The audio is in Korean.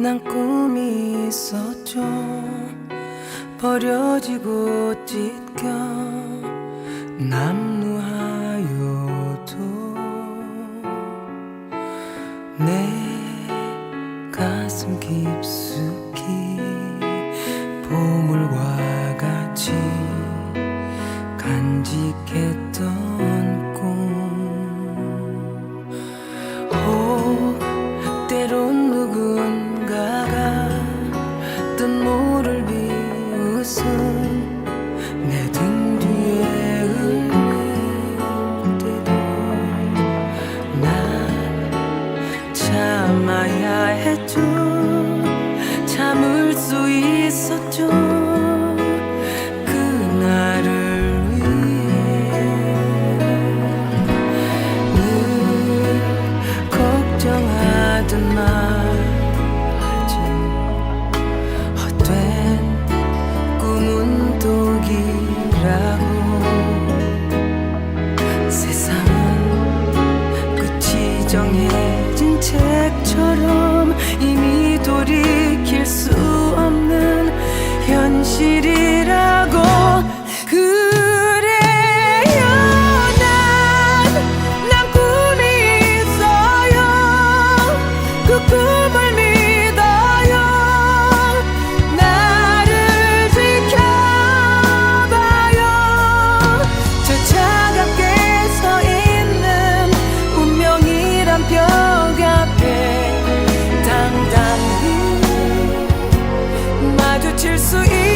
난 꿈이 있었죠. 버려지고 찢겨 남루하여도 내 가슴 깊숙이 보물과 같이 간직했던 참아야 했죠 참을 수 있었죠 책처럼 이미 돌이킬 수 없는 현실이라고 그 담비 마주칠 수 있.